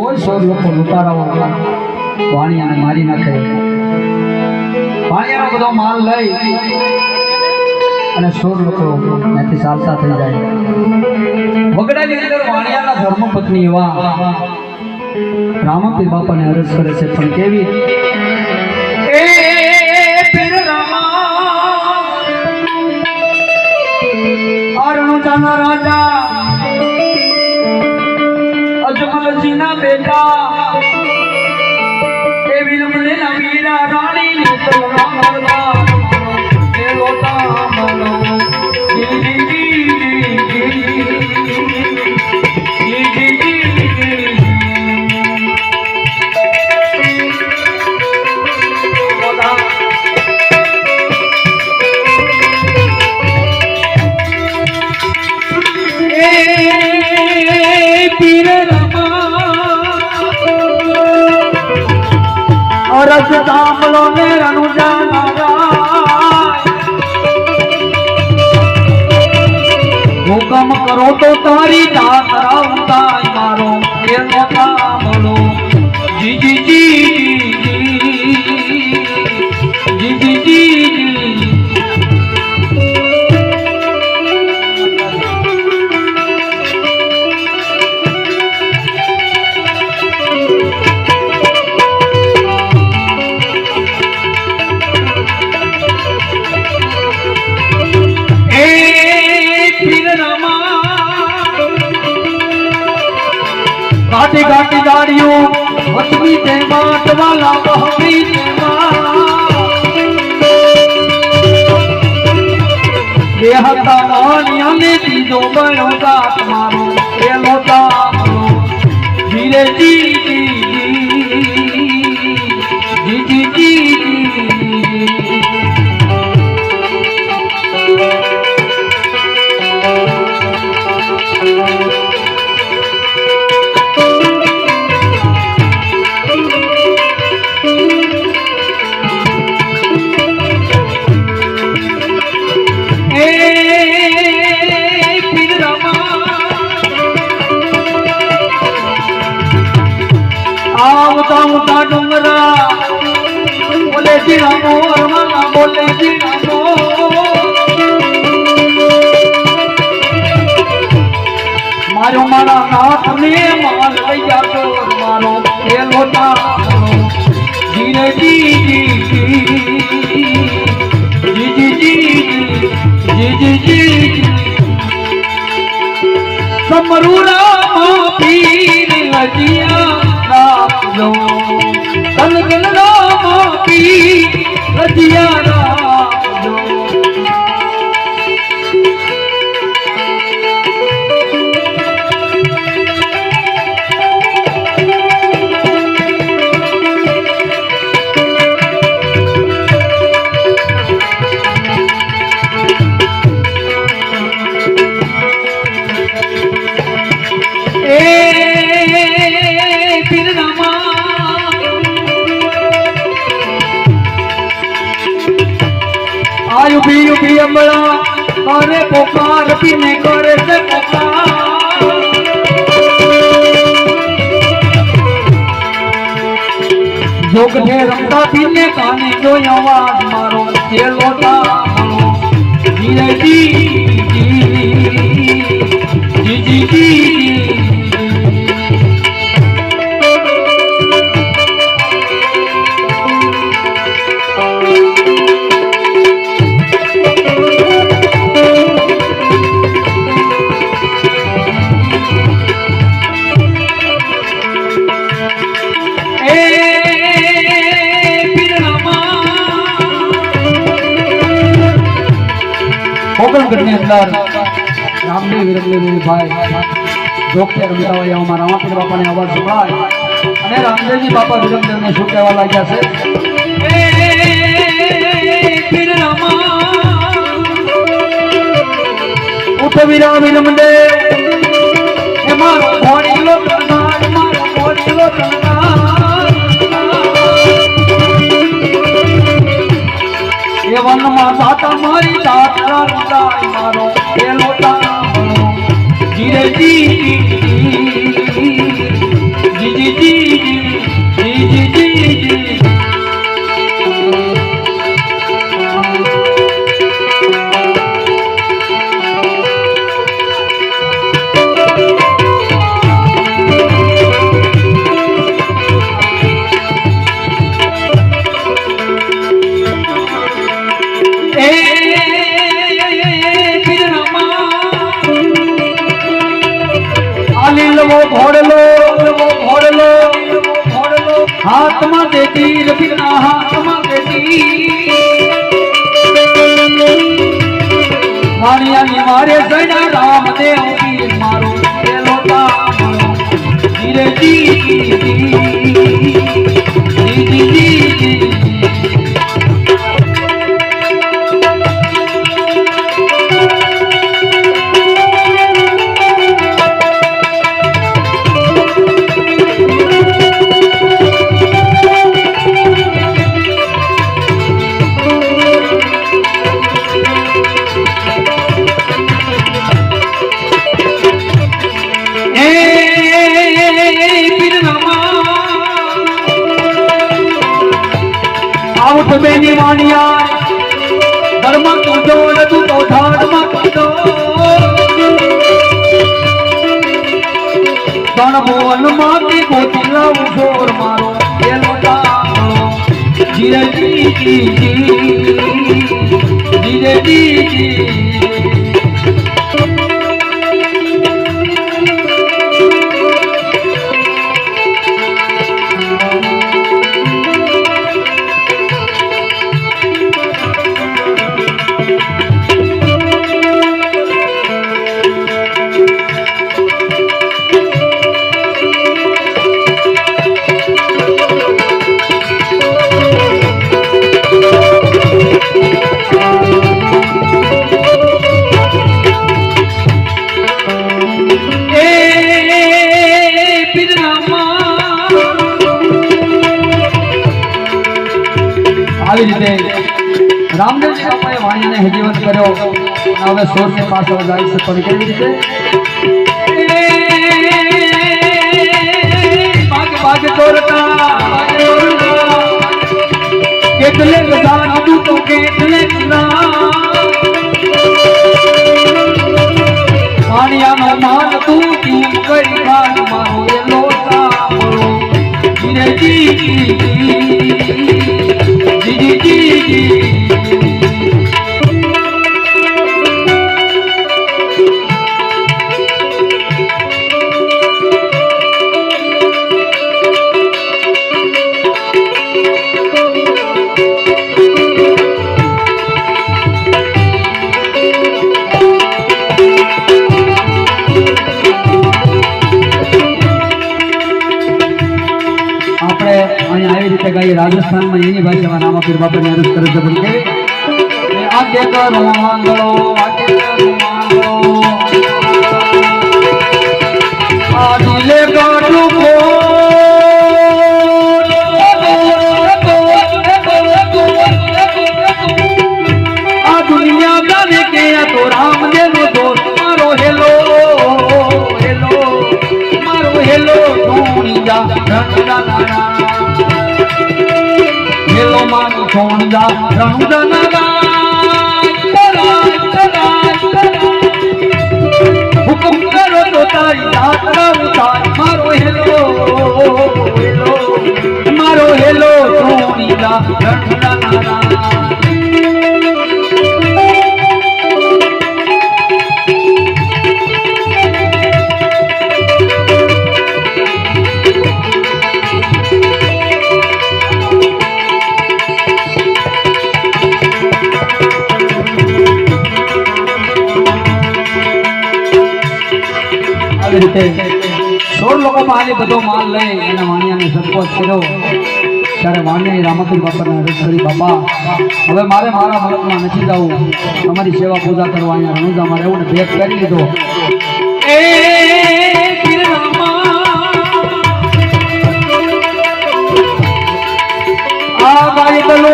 કોઈ સો લોકો લૂંટારાઓ વાણિયાને મારી નાખે. વાણિયાનો બધો માલ લઈ અને સોળ લોકો ત્યાંથી ચાલતા થઈ જાય. વગડાની અંદર વાણિયાના ધર્મપત્ની એવા રામાપીર બાપાને અરજ કરે છે, પણ કેવી? રાજા અજમલજીના બેટા. એ વિલંબલેના વીરા અરજ સાંભળો ને રનુજા હુકમ કરો તો તારી દાસ રાવતા મારો એ સાંભળો ગાટી ગાટી દાડિયું હસમી તે માટવાલા બહરી તે હતા માની અને દીધો બણો ગાત મારો. પેલો તામરો ધીરેજી રજિયા ઊભી ઊભી અમળા કરે પોકાર પીને કરે છે જોગને રમતા પીને કાને જોયો વાગ મારો ચેલો તા ધીરેથી ઓગણગઢની અંદર રામદેવ વિરમદેવ જોખતે રમતા હોય એવા મારા રામાપીર બાપાને અવાજ સંભળાય રામદેવજી બાપા વિરમદેવને શું કહેવા લાગ્યા છે ઉઠ વિરા વિરમદેવ એમાં જીવનમાં સાતા મારી સાતરા રૂડાય મારો પેલો તારો જીરે જી હાથમાં દેતી રબીના હાથમાં દેતી. વાણિયાની મારે જઈના રામદેવ મારો પેલો ધીરે જી આઉટ બેની વાણિયા. ધર્મ જોડ તું તો ધર્મ કીધો તણ ભુવનમાંથી ગોતી લાવું જોર મારો એલો દામણો જીરે જી જી જી હવે સોરને પાછળ જાય છે પણ કેવી રીતે? ગાઈએ રાજસ્થાનમાં એની ભાષામાં રામાપીર બાપાની અરજ કરે છે. પણ એ આગે કરો આંગળો આગે કરો આંગળો આ દિલે ગાડું આ દુનિયા જાને કે આ તો રામદેવનો દોસ્ત, મારો હેલો હેલો, મારો હેલો મારો સોણીજા રણુજા નાના હુકમ કરો તો તારી ઉતાર. મારો હેલો મારો હેલો સોણીજા રણુજા નાના આવી રીતે સોળ લોકો પાસે બધો માલ લઈ અને વાણિયાને સંકોચ કર્યો. ત્યારે વાણિયા રામાપીર બાપાને અરજ કરી બાપા હવે મારે મારા મતમાં નથી જવું. તમારી સેવા પૂજા કરવા અહીંયા રણુજામાં રહેવું ને ભેટ કરી લીધો. એ આ ગાય બલો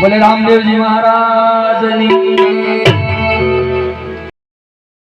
બોલે રામદેવજી મહારાજની